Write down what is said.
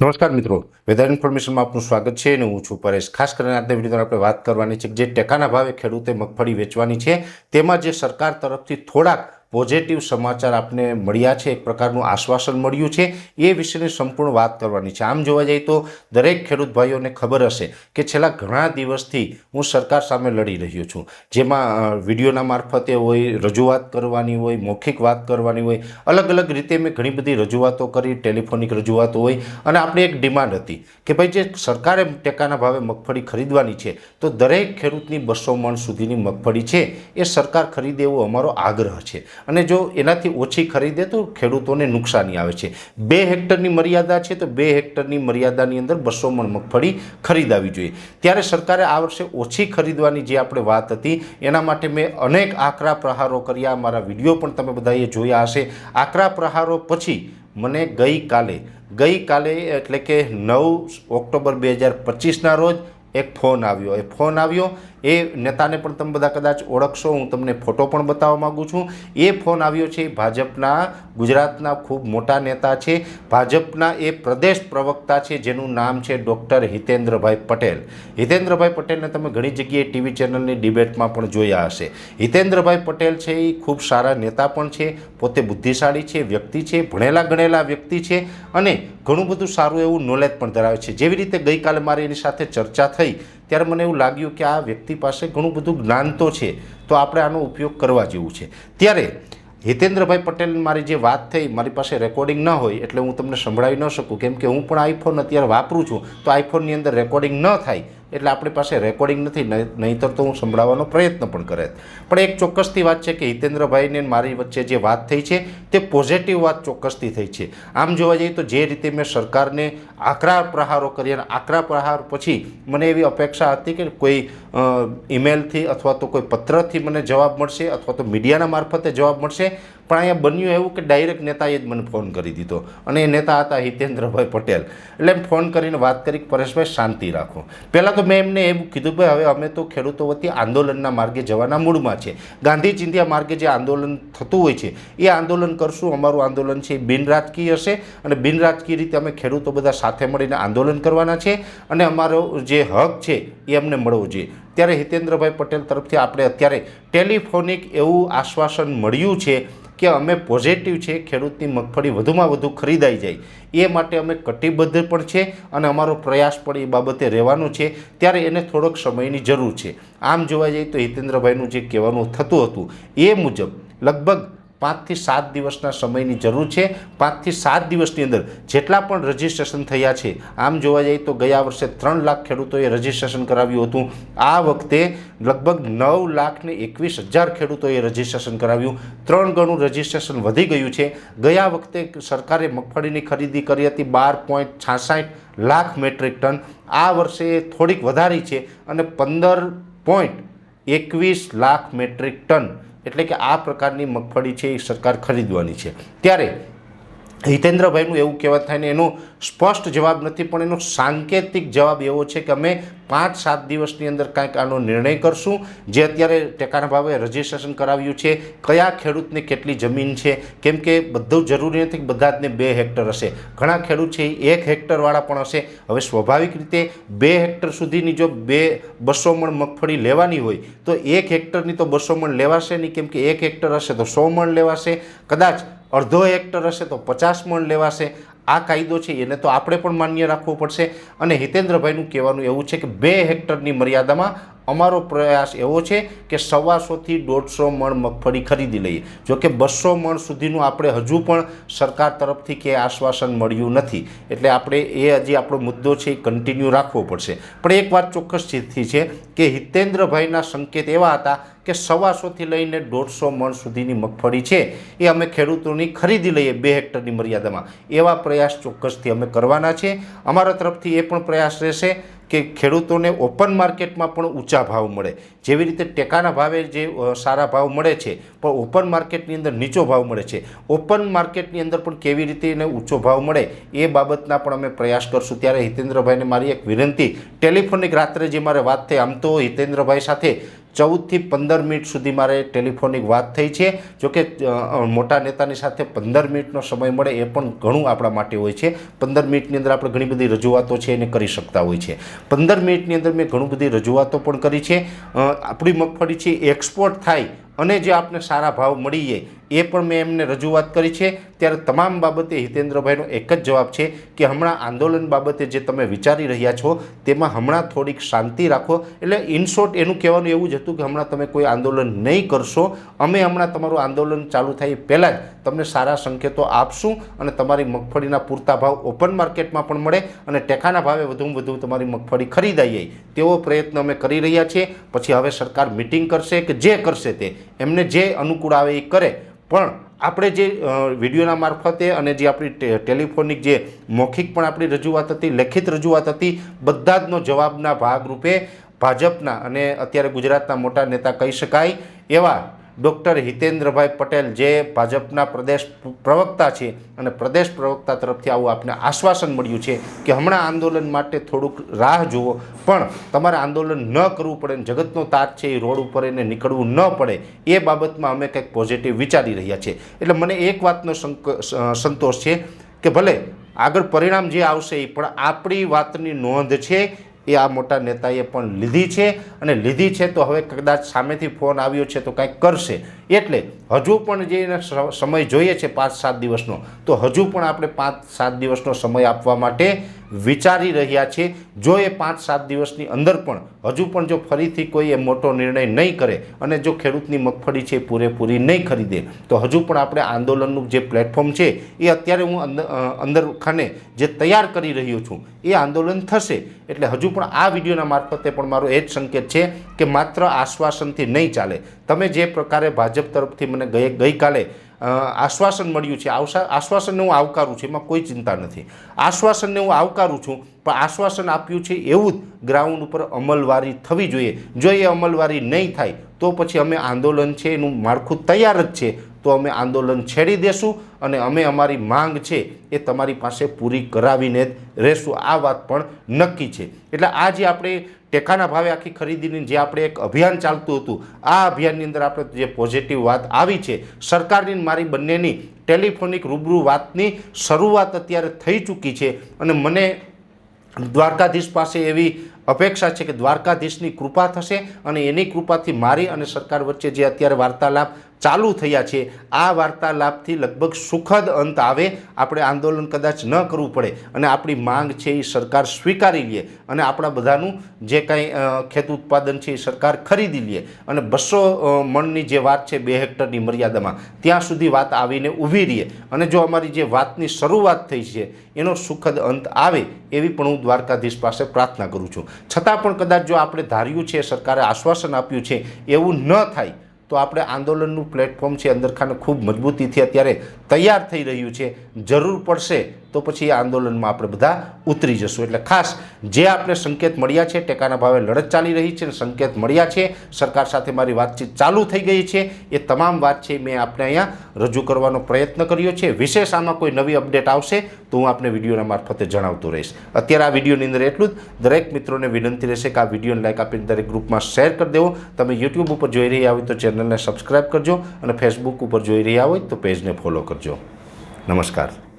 નમસ્કાર મિત્રો. વેધર ઇન્ફોર્મેશનમાં આપનું સ્વાગત છે અને હું છું પરેશ. ખાસ કરીને આજના વીડિયો આપણે વાત કરવાની છે કે જે ટેકાના ભાવે ખેડૂતે મગફળી વેચવાની છે, તેમાં જે સરકાર તરફથી થોડાક પોઝિટિવ સમાચાર આપને મળ્યા છે, એક પ્રકારનું આશ્વાસન મળ્યું છે, એ વિશેની સંપૂર્ણ વાત કરવાની છે. આમ જોવા જઈએ તો દરેક ખેડૂત ભાઈઓને ખબર હશે કે છેલ્લા ઘણા દિવસથી હું સરકાર સામે લડી રહ્યો છું. જેમાં વિડીયોના મારફતે હોય, રજૂઆત કરવાની હોય, મૌખિક વાત કરવાની હોય અલગ અલગ રીતે મેં ઘણી બધી રજૂઆતો કરી, ટેલિફોનિક રજૂઆતો હોય, અને આપણી એક ડિમાન્ડ હતી કે ભાઈ જે સરકારે ટેકાના ભાવે મગફળી ખરીદવાની છે, તો દરેક ખેડૂતની બસો મણ સુધીની મગફળી છે, એ સરકાર ખરીદે એવો અમારો આગ્રહ છે. અને જો એનાથી ઓછી ખરીદે તો ખેડૂતોને નુકસાની આવે છે. બે હેક્ટરની મર્યાદા છે તો બે હેક્ટરની મર્યાદાની અંદર બસો મણ મગફળી ખરીદાવી જોઈએ. ત્યારે સરકારે આ વર્ષે ઓછી ખરીદવાની જે આપણે વાત હતી, એના માટે મેં અનેક આકરા પ્રહારો કર્યા. મારા વીડિયો પણ તમે બધાએ જોયા હશે. આકરા પ્રહારો પછી મને ગઈકાલે ગઈકાલે એટલે કે નવ ઓક્ટોબર બે હજાર પચીસના રોજ એક ફોન આવ્યો. એ ફોન આવ્યો. એ નેતાને પણ તમે બધા કદાચ ઓળખશો, હું તમને ફોટો પણ બતાવવા માગું છું. એ ફોન આવ્યો છે, ભાજપના, ગુજરાતના ખૂબ મોટા નેતા છે. ભાજપના એ પ્રદેશ પ્રવક્તા છે, જેનું નામ છે ડૉક્ટર હિતેન્દ્રભાઈ પટેલ. હિતેન્દ્રભાઈ પટેલને તમે ઘણી જગ્યાએ ટીવી ચેનલની ડિબેટમાં પણ જોયા હશે. હિતેન્દ્રભાઈ પટેલ છે, એ ખૂબ સારા નેતા પણ છે, પોતે બુદ્ધિશાળી છે, વ્યક્તિ છે, ભણેલા ગણેલા વ્યક્તિ છે અને ઘણું બધું સારું એવું નોલેજ પણ ધરાવે છે. જેવી રીતે ગઈકાલે મારી એની સાથે ચર્ચા થઈ ત્યારે મને એવું લાગ્યું કે આ વ્યક્તિ પાસે ઘણું બધું જ્ઞાન તો છે, તો આપણે આનો ઉપયોગ કરવા જેવું છે. ત્યારે હિતેન્દ્રભાઈ પટેલ મારી જે વાત થઈ, મારી પાસે રેકોર્ડિંગ ન હોય એટલે હું તમને સંભળાવી ન શકું. કેમ કે હું પણ આઈફોન અત્યારે વાપરું છું, તો આઈફોનની અંદર રેકોર્ડિંગ ન થાય. એટલે આપણી પાસે રેકોર્ડિંગ નથી, નહીં- નહીંતર તો હું સંભળાવવાનો પ્રયત્ન પણ કરે પણ એક ચોક્કસથી વાત છે કે હિતેન્દ્રભાઈને મારી વચ્ચે જે વાત થઈ છે, તે પોઝિટિવ વાત ચોક્કસથી થઈ છે. આમ જોવા જઈએ તો જે રીતે મેં સરકારને આકરા પ્રહારો કર્યા આકરા પ્રહાર પછી મને એવી અપેક્ષા હતી કે કોઈ ઇમેલથી અથવા તો કોઈ પત્રથી મને જવાબ મળશે અથવા તો મીડિયાના મારફતે જવાબ મળશે. પણ અહીંયા બન્યું એવું કે ડાયરેક્ટ નેતાએ જ મને ફોન કરી દીધો. અને એ નેતા હતા હિતેન્દ્રભાઈ પટેલ. એટલે એમ ફોન કરીને વાત કરી પરેશભાઈ શાંતિ રાખો. પહેલાં તો મેં એમને એવું કીધું કે હવે અમે તો ખેડૂતો વતી આંદોલનના માર્ગે જવાના મૂડમાં છે. ગાંધી ચિંધ્યા માર્ગે જે આંદોલન થતું હોય છે, એ આંદોલન કરશું. અમારું આંદોલન છે એ બિનરાજકીય હશે અને બિનરાજકીય રીતે અમે ખેડૂતો બધા સાથે મળીને આંદોલન કરવાના છે. અને અમારો જે હક છે એ અમને મળવો જોઈએ. ત્યારે હિતેન્દ્રભાઈ પટેલ તરફથી આપણે અત્યારે ટેલિફોનિક એવું આશ્વાસન મળ્યું છે કે અમે પોઝિટિવ છે, ખેડૂતની મગફળી વધુમાં વધુ ખરીદાઈ જાય. એ માટે અમે કટિબદ્ધ પણ છે અને અમારો પ્રયાસ પણ એ બાબતે રહેવાનો છે. ત્યારે એને થોડોક સમયની જરૂર છે. આમ જોવા જઈએ તો હિતેન્દ્રભાઈનું જે કહેવાનું થતું હતું એ મુજબ લગભગ પાંચથી સાત દિવસના સમયની જરૂર છે. પાંચથી સાત દિવસની અંદર જેટલા પણ રજીસ્ટ્રેશન થયા છે, આમ જોવા જઈએ તો ગયા વર્ષે ત્રણ લાખ ખેડૂતોએ રજિસ્ટ્રેશન કરાવ્યું હતું. આ વખતે લગભગ નવ લાખને એકવીસ હજાર ખેડૂતોએ રજીસ્ટ્રેશન કરાવ્યું. ત્રણ ગણું રજીસ્ટ્રેશન વધી ગયું છે. ગયા વખતે સરકારે મગફળીની ખરીદી કરી હતી બાર પોઈન્ટ છાસઠ લાખ મેટ્રિક ટન. આ વર્ષે થોડીક વધારી છે અને પંદર પોઈન્ટ એકવીસ લાખ મેટ્રિક ટન. એટલે કે આ પ્રકારની મગફળી છે એ સરકાર ખરીદવાની છે. ત્યારે હિતેન્દ્રભાઈનું એવું કહેવાત થાય ને, એનો સ્પષ્ટ જવાબ નથી, પણ એનો સાંકેતિક જવાબ એવો છે કે અમે પાંચ સાત દિવસની અંદર કાંઈક આનો નિર્ણય કરશું. જે અત્યારે ટેકાના ભાવે રજિસ્ટ્રેશન કરાવ્યું છે, કયા ખેડૂતને કેટલી જમીન છે, કેમ કે બધું જરૂરી નથી બધા જને બે હેક્ટર હશે. ઘણા ખેડૂત છે, એ એક હેક્ટરવાળા પણ હશે. હવે સ્વાભાવિક રીતે બે હેક્ટર સુધીની જો બે બસો મણ મગફળી લેવાની હોય, તો એક હેક્ટરની તો બસો મણ લેવાશે નહીં, કેમ કે એક હેક્ટર હશે તો સો મણ લેવાશે. કદાચ અડધો હેક્ટર હશે તો પચાસ મણ લેવાશે. આ કાયદો છે, એને તો આપણે પણ માન્ય રાખવો પડશે. અને હિતેન્દ્રભાઈનું કહેવાનું એવું છે કે બે હેક્ટરની મર્યાદામાં અમારો પ્રયાસ એવો છે કે સવાસોથી દોઢસો મણ મગફળી ખરીદી લઈએ. જોકે બસો મણ સુધીનું આપણે હજુ પણ સરકાર તરફથી કે આશ્વાસન મળ્યું નથી. એટલે આપણે એ હજી આપણો મુદ્દો છે એ કન્ટિન્યુ રાખવો પડશે. પણ એક વાત ચોક્કસ સ્થિતિ છે કે હિતેન્દ્રભાઈના સંકેત એવા હતા કે સવાસોથી લઈને દોઢસો મણ સુધીની મગફળી છે, એ અમે ખેડૂતોની ખરીદી લઈએ બે હેક્ટરની મર્યાદામાં. એવા પ્રયાસ ચોક્કસથી અમે કરવાના છે. અમારા તરફથી એ પણ પ્રયાસ રહેશે કે ખેડૂતોને ઓપન માર્કેટમાં પણ ઊંચા ભાવ મળે. જેવી રીતે ટેકાના ભાવે જે સારા ભાવ મળે છે, પણ ઓપન માર્કેટની અંદર નીચો ભાવ મળે છે. ઓપન માર્કેટની અંદર પણ કેવી રીતે એને ઊંચો ભાવ મળે, એ બાબતના પણ અમે પ્રયાસ કરશું. ત્યારે હિતેન્દ્રભાઈને મારી એક વિનંતી, ટેલિફોનિક રાત્રે જે મારે વાત થઈ, આમ તો હિતેન્દ્રભાઈ સાથે ચૌદથી પંદર મિનિટ સુધી મારે ટેલિફોનિક વાત થઈ છે. જોકે મોટા નેતાની સાથે પંદર મિનિટનો સમય મળે એ પણ ઘણું આપણા માટે હોય છે. પંદર મિનિટની અંદર આપણે ઘણી બધી રજૂઆતો છે એને કરી શકતા હોય છે. પંદર મિનિટની અંદર મેં ઘણી બધી રજૂઆતો પણ કરી છે. આપણી મગફળી છે એક્સપોર્ટ થાય અને જે આપને સારા ભાવ મળી જાય એ પણ મેં એમને રજૂઆત કરી છે. ત્યારે તમામ બાબતે હિતેન્દ્રભાઈનો એક જ જવાબ છે કે હમણાં આંદોલન બાબતે જે તમે વિચારી રહ્યા છો, તેમાં હમણાં થોડીક શાંતિ રાખો. એટલે ઇનશોર્ટ એનું કહેવાનું એવું જ હતું કે હમણાં તમે કોઈ આંદોલન નહીં કરશો. અમે હમણાં તમારું આંદોલન ચાલુ થાય પહેલાં જ તમને સારા સંકેતો આપશું અને તમારી મગફળીના પૂરતા ભાવ ઓપન માર્કેટમાં પણ મળે અને ટેકાના ભાવે વધુમાં વધુ તમારી મગફળી ખરીદાઈએ તેવો પ્રયત્ન અમે કરી રહ્યા છીએ. પછી હવે સરકાર મિટિંગ કરશે કે જે કરશે તે? એમને જે અનુકૂળ આવે એ કરે. પણ આપણે જે વિડીયોના મારફતે અને જે આપણી ટેલિફોનિક જે મૌખિક પણ આપણી રજૂઆત હતી, લેખિત રજૂઆત હતી બધા જનો જવાબના ભાગરૂપે ભાજપના અને અત્યારે ગુજરાતના મોટા નેતા કહી શકાય એવા ડૉક્ટર હિતેન્દ્રભાઈ પટેલ જે ભાજપના પ્રદેશ પ્રવક્તા છે અને પ્રદેશ પ્રવક્તા તરફથી આવું આપને આશ્વાસન મળ્યું છે કે હમણાં આંદોલન માટે થોડુંક રાહ જુઓ. પણ તમારે આંદોલન ન કરવું પડે ને જગતનો તાત છે એ રોડ ઉપર એને નીકળવું ન પડે. એ બાબતમાં અમે કંઈક પોઝિટિવ વિચારી રહ્યા છીએ. એટલે મને એક વાતનો સંતોષ છે કે ભલે આગળ પરિણામ જે આવશે એ પણ આપણી વાતની નોંધ છે એ આ મોટા નેતાએ પણ લીધી છે અને લીધી છે તો હવે કદાચ સામેથી ફોન આવ્યો છે તો કંઈક કરશે. એટલે હજુ પણ જે એને સમય જોઈએ છે પાંચ સાત દિવસનો, તો હજુ પણ આપણે પાંચ સાત દિવસનો સમય આપવા માટે વિચારી રહ્યા છે. જો એ પાંચ સાત દિવસની અંદર પણ, હજુ પણ જો ફરીથી કોઈ એ મોટો નિર્ણય નહીં કરે અને જો ખેડૂતની મગફળી છે પૂરેપૂરી નહીં ખરીદે, તો હજુ પણ આપણે આંદોલનનું જે પ્લેટફોર્મ છે એ અત્યારે હું અંદર ખાને જે તૈયાર કરી રહ્યો છું, એ આંદોલન થશે. એટલે હજુ પણ આ વિડીયોના મારફતે પણ મારો એ જ સંકેત છે કે માત્ર આશ્વાસનથી નહીં ચાલે. તમે જે પ્રકારે ભાજપ તરફથી મને ગઈ, ગઈકાલે આશ્વાસન મળ્યું છે. આશ્વાસનને હું આવકારું છું, એમાં કોઈ ચિંતા નથી. આશ્વાસનને હું આવકારું છું, પણ આશ્વાસન આપ્યું છે એવું જ ગ્રાઉન્ડ ઉપર અમલવારી થવી જોઈએ. જો એ અમલવારી નહીં થાય, તો પછી અમે આંદોલન છે, એનું માળખું તૈયાર જ છે. તો અમે આંદોલન છેડી દેશું અને અમે અમારી માંગ છે એ તમારી પાસે પૂરી કરાવીને જ રહેશું. આ વાત પણ નક્કી છે. એટલે આ જે આપણે ટેકાના ભાવે આખી ખરીદીની જે આપણે એક અભિયાન ચાલતું હતું, આ અભિયાનની અંદર આપણે જે પોઝિટિવ વાત આવી છે, સરકારની મારી બંનેની ટેલિફોનિક રૂબરૂ વાતની શરૂઆત અત્યારે થઈ ચૂકી છે અને મને દ્વારકાધીશ પાસે એવી અપેક્ષા છે કે દ્વારકાધીશની કૃપા થશે અને એની કૃપાથી મારી અને સરકાર વચ્ચે જે અત્યારે વાર્તાલાપ ચાલુ થયા છે. આ વાર્તાલાપથી લગભગ સુખદ અંત આવે. આપણે આંદોલન કદાચ ન કરવું પડે. અને આપણી માંગ છે એ સરકાર સ્વીકારી લે. અને આપણા બધાનું જે કાંઈ ખેત ઉત્પાદન છે એ સરકાર ખરીદી લે. અને બસો મણની જે વાત છે બે હેક્ટરની મર્યાદામાં, ત્યાં સુધી વાત આવીને ઊભી રહે. અને જો અમારી જે વાતની શરૂઆત થઈ છે, એનો સુખદ અંત આવે એવી પણ હું દ્વારકાધીશ પાસે પ્રાર્થના કરું છું. છતાં પણ કદાચ જો આપણે ધાર્યું છે, સરકારે આશ્વાસન આપ્યું છે, એવું ન થાય તો આપણે આંદોલનનું પ્લેટફોર્મ છે અંદરખાને ખૂબ મજબૂતીથી અત્યારે તૈયાર થઈ રહ્યું છે. જરૂર પડશે તો પછી એ આંદોલનમાં આપણે બધા ઉતરી જશું. એટલે ખાસ જે આપણે સંકેત મળ્યા છે, ટેકાના ભાવે લડત ચાલી રહી છે અને સંકેત મળ્યા છે, સરકાર સાથે મારી વાતચીત ચાલુ થઈ ગઈ છે, એ તમામ વાત છે મેં આપણે અહીંયા રજૂ કરવાનો પ્રયત્ન કર્યો છે. વિશેષ આમાં કોઈ નવી અપડેટ આવશે તો હું આપને વિડીયોના મારફતે જણાવતો રહીશ. અત્યારે આ વિડીયોની અંદર એટલું જ. દરેક મિત્રોને વિનંતી રહેશે કે આ વિડીયોને લાઇક આપીને દરેક ગ્રુપમાં શેર કરી દેવો. તમે યુટ્યુબ ઉપર જોઈ રહ્યા હોય તો ચેનલને સબસ્ક્રાઈબ કરજો અને ફેસબુક ઉપર જોઈ રહ્યા હોય તો પેજને ફોલો કરજો. નમસ્કાર.